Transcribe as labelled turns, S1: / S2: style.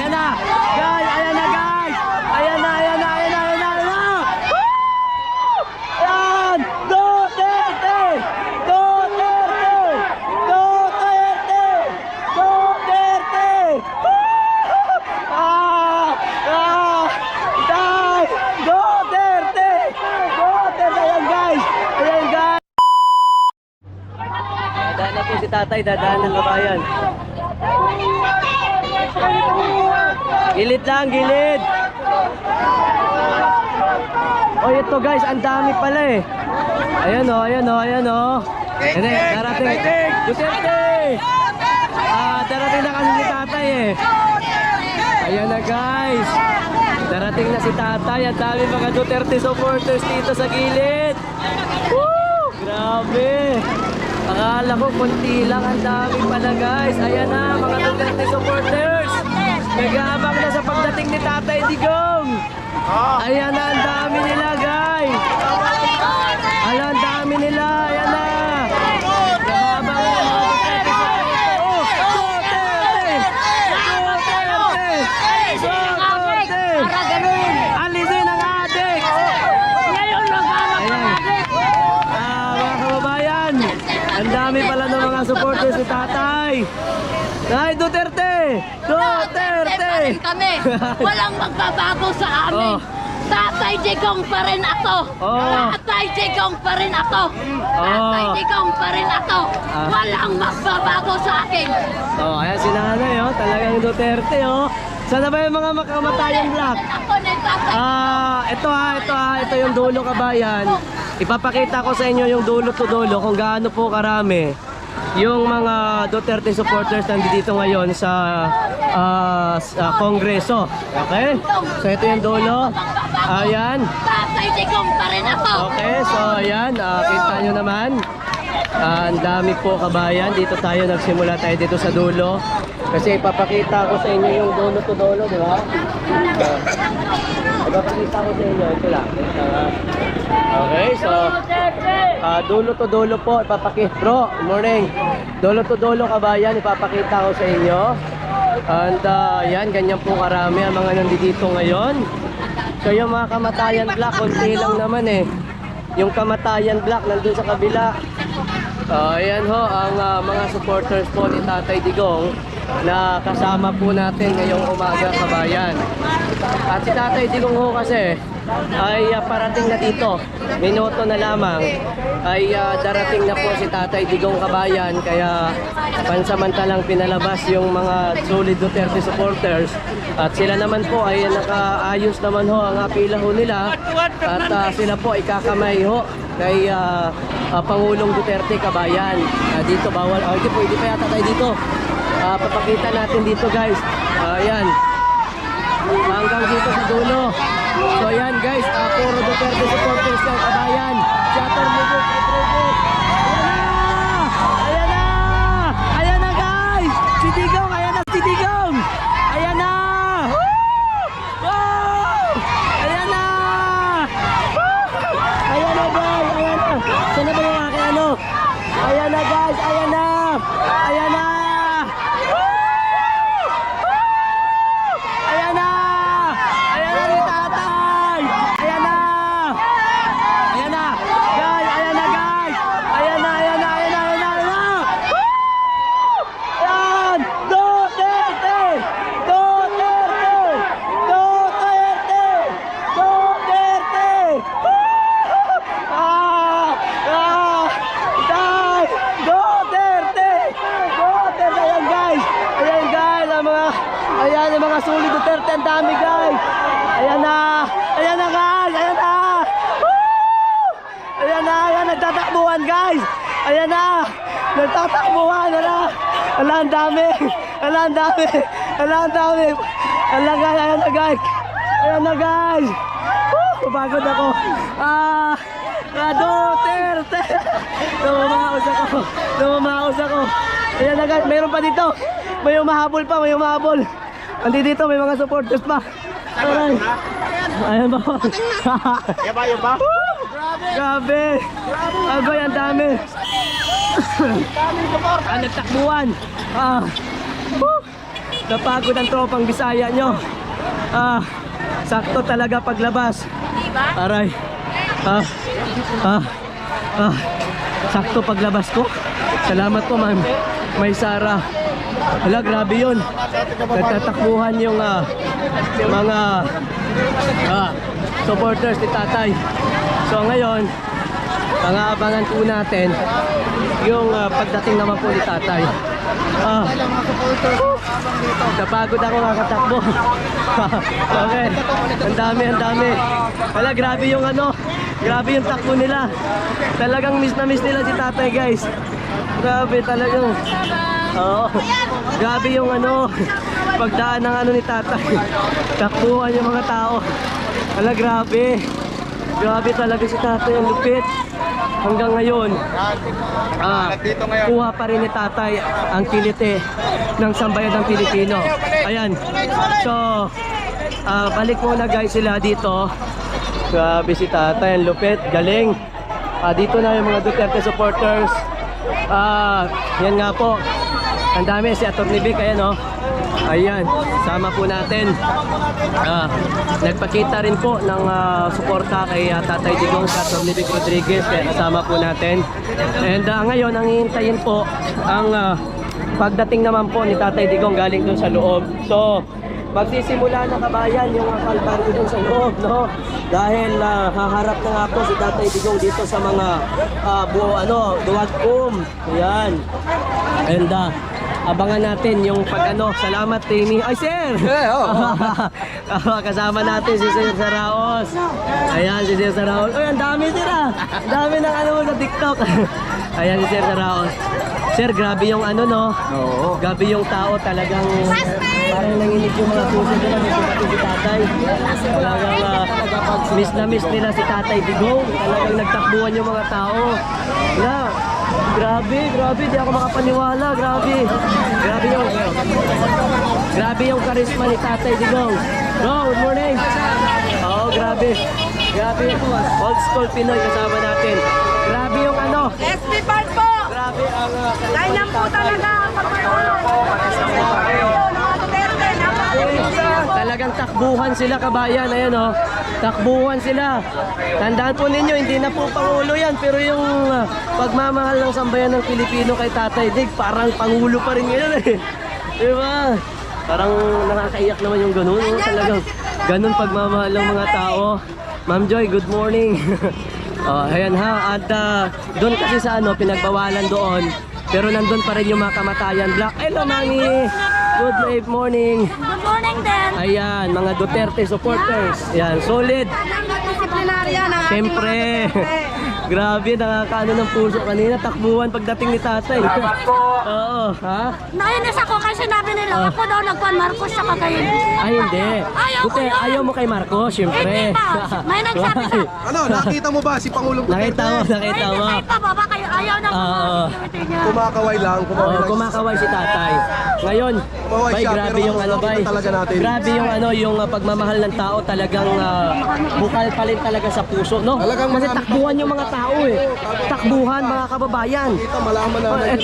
S1: Ayan na. Guys, ayan na guys. Ayan na, ayan na, ayan na, ayan na, ayan na. Woo! Ayan! Duterte! Duterte! Duterte! Duterte! Woo! Ah! Ah! Dai! Duterte! Duterte! Ayan guys! Guys! Dadaan po si tatay, dadaan ng kabayan. Gilid lang, gilid. Oh, ito guys, ang dami pala eh. Ayan oh, ayan oh, ayan oh. Ayan eh, darating. Duterte! Ah, darating na kasi si tatay eh. Ayan na guys. Darating na si tatay. Ang dami mga Duterte supporters dito sa gilid. Woo! Grabe. Akala ko konti lang. Ang dami pala guys. Ayan na mga Duterte supporters. Nag-aabang na sa pagdating ni Tatay Digong. Ayan na, ang dami nila guys. Ala, ang dami nila. Ayan na. Nag-aabang na mga Duterte supporters. Oh, Duterte! Duterte! Duterte! Alisin ang adik!
S2: Ngayon naghanap
S1: Ayan.
S2: ng adik.
S1: Ah, mga kababayan, ang dami pala ng mga ni Tatay. Nay, Duterte! Duterte!
S2: pa rin kami. Walang magbabago sa amin.
S1: Oh.
S2: Tatay Jigong pa rin ako.
S1: Oh.
S2: Tatay Jigong pa rin ako. Tatay
S1: Oh.
S2: Jigong pa rin ako.
S1: Ah.
S2: Walang magbabago sa akin.
S1: Oh, ayan si nanay, oh. Talagang Duterte, oh. Sana ba yung mga makamatayang black?
S2: Ako ni Tatay.
S1: Ah, ito ha, ito ha, ito yung dulo kabayan. Ipapakita ko sa inyo yung dulo to dulo kung gaano po karami yung mga Duterte supporters nandito ngayon sa ah, sa Kongreso. Okay? So ito yung dulo. Ayan. Okay, so ayan, ah, kita nyo naman. Ah, ang dami po kabayan. Dito tayo nagsimula tayo dito sa dulo. Kasi ipapakita ko sa inyo yung dulo to dulo, di ba? Ah, ipapakita ko sa inyo. Ito lang. Ah, okay, so ah, dulo to dulo po. Ipapakita. Bro, morning. Dulo to dulo kabayan. Ipapakita ko sa inyo. And ah, yan, ganyan po karami ang mga nandito ngayon. So yung mga kamatayan black, konti lang naman eh. Yung kamatayan black nandun sa kabila. So ayan ho, ang ah, mga supporters po ni Tatay Digong na kasama po natin ngayong umaga kabayan. At si Tatay Digong ho kasi ay ah, parating na dito. Minuto na lamang ay ah, darating na po si Tatay Digong kabayan kaya pansamantalang pinalabas yung mga solid Duterte supporters at sila naman po ay nakaayos naman ho ang apila ho nila at ah, sila po ay kakamay ho kay ah, ah, Pangulong Duterte kabayan. Ah, dito bawal, oh, hindi po, hindi pa yata tayo dito. Ah, papakita natin dito guys. Ayan. Hanggang dito sa dulo. So ayan puro Duterte supporters ng kabayan. Chatter mo po, Ayan na! Ayan na guys! Si Digong! Ayan na si Digong! Ayan na! Woo! Wow! Ayan na! Woo! Ayan na guys! Ayan na! Sana ba yung aking ano? Ayan na guys! Ayan na! Ayan na! Woo! Woo! Ayan na! Ayan na si tatay! Ayan na! Ayan na! Guys! Ayan na guys! Ayan na! Ayan na! Ayan na! Ayan na! Ayan na! Woo! Ayan! Duterte! Duterte! Duterte! Duterte! Woo! Ah! Ah! Tay! Duterte! Duterte! Ayan guys! Ayan guys! Ang mga... Ayan ang mga sulit Duterte! Ang dami guys! Ayan na! Ayan na guys! Ayan na! Woo! Ayan na! Ayan! Nagtatakbuhan guys! Ayan na! Nagtatakbuhan! Ayan na! Ala, ang dami! Ala, ang dami! Ala, ang dami! Ala, guys! Ayan na guys! Ayan na guys! Woo! Pagod ako! Ah! Ah, Duterte! Namamaos ako! Namamaos ako! Ayan na guys! Mayroon pa dito! May umahabol pa! May umahabol! Andi dito! May mga supporters pa! Aray! Ayan ba?
S3: Yan ba, yan ba?
S1: Grabe! Agoy, ang dami! ah, nagtakbuhan! Ah! Woo! napagod ang tropang Bisaya nyo. Ah, sakto talaga paglabas. Aray. Ah, ah, ah, sakto paglabas ko. Salamat po, ma'am. May Sara. Hala, grabe yun. Nagtatakbuhan yung ah, mga ah, supporters ni tatay. So ngayon, pang-aabangan po natin yung ah, pagdating naman po ni tatay. Ah, napagod ako kakatakbo. okay. Ang dami, ang dami. Wala, grabe yung ano. Grabe yung takbo nila. Talagang miss na miss nila si tatay, guys. Grabe talagang. Oo. Grabe yung ano. Pagdaan ng ano ni tatay. Takbuhan yung mga tao. Wala, grabe. Grabe talaga si tatay. Ang lupit. Hanggang ngayon, ah, kuha pa rin ni tatay ang kilite ng sambayan ng Pilipino. Ayan. So, ah, balik muna guys sila dito. Grabe si tatay, ang lupit, galing. Ah, dito na yung mga Duterte supporters. Ah, yan nga po. Ang dami si Atty. Vic, ayan oh. Ayan, sama po natin. Ah, nagpakita rin po ng ah, suporta kay ah, Tatay Digong sa. Vic Rodriguez, kaya kasama po natin. And ah, ngayon, ang hihintayin po ang ah, pagdating naman po ni Tatay Digong galing dun sa loob. So, magsisimula na kabayan yung uh, kalbaryo dun sa loob, no? Dahil ah, haharap na nga po si Tatay Digong dito sa mga uh, buo, ano, duwagkum. Ayan. And ah, abangan natin yung pag ano, salamat Timmy. Ay, sir! Ah, Kasama natin si Sir Saraos. Ayan, si Sir Saraos. Ay, ang dami sila. Ang dami ng ano mo sa TikTok. Ayan si Sir Saraos. Sir, grabe yung ano, no?
S3: Oo.
S1: Grabe yung tao talagang parang nanginig yung mga puso nila dito pati si tatay. Talagang ah, miss na miss nila si tatay Digong. Talagang nagtakbuhan yung mga tao. Na, grabe, grabe, di ako makapaniwala, grabe. Grabe yung, grabe yung karisma ni tatay Digong. Bro, good morning. Oo, grabe. Grabe yung old school Pinoy kasama natin. Grabe yung ano,
S4: SB Park po!
S1: grabe ang ah,
S4: Ganyan po talaga ang pagpapalala.
S1: Talagang takbuhan sila kabayan, ayan oh. Takbuhan sila. Tandaan po ninyo, hindi na po pangulo yan, pero yung ah, pagmamahal ng sambayan ng Pilipino kay Tatay Dig, parang pangulo pa rin ngayon eh. Di ba? Parang nakakaiyak naman yung ganun. no? Talagang ganun pagmamahal ng mga tao. Ma'am Joy, good morning. oh, ayan ha. At ah, doon kasi sa ano, pinagbawalan doon. Pero nandun pa rin yung mga kamatayan. Black, hello mami! Good morning.
S4: Morning din.
S1: Ayan, mga Duterte supporters. Ayan, solid.
S4: Disiplinarya ng
S1: Siyempre. Grabe, nakakaano ng puso kanina. Takbuhan pagdating ni tatay. Oo, ha?
S4: Nainis ako kasi sinabi nila, ako daw nagpan Marcos sa kakayin.
S1: Ay, hindi.
S4: Ayaw ko
S1: Duterte,
S4: yun.
S1: ayaw mo kay Marcos, siyempre.
S4: Hindi pa. May nagsabi sa...
S3: Ano, nakita mo ba si Pangulong Duterte?
S1: Nakita mo, nakita
S4: Ay,
S1: mo.
S4: hindi pa baba kayo. Ayaw ng mga
S1: Oo.
S4: security niya.
S3: Kumakaway lang, kumakaway
S1: Oo,
S3: lang.
S1: kumakaway si tatay. Ngayon,
S3: Kumaway
S1: bay,
S3: siya,
S1: grabe
S3: pero
S1: yung ano, bay.
S3: talaga natin.
S1: Grabe yung ano, yung uh, pagmamahal ng tao talagang uh, bukal pa rin talaga sa puso, no?
S3: Talagang
S1: Kasi
S3: marami-
S1: takbuhan yung mga tao eh. Takbuhan mga kababayan.
S3: Kita, malaman namin.
S1: Oh,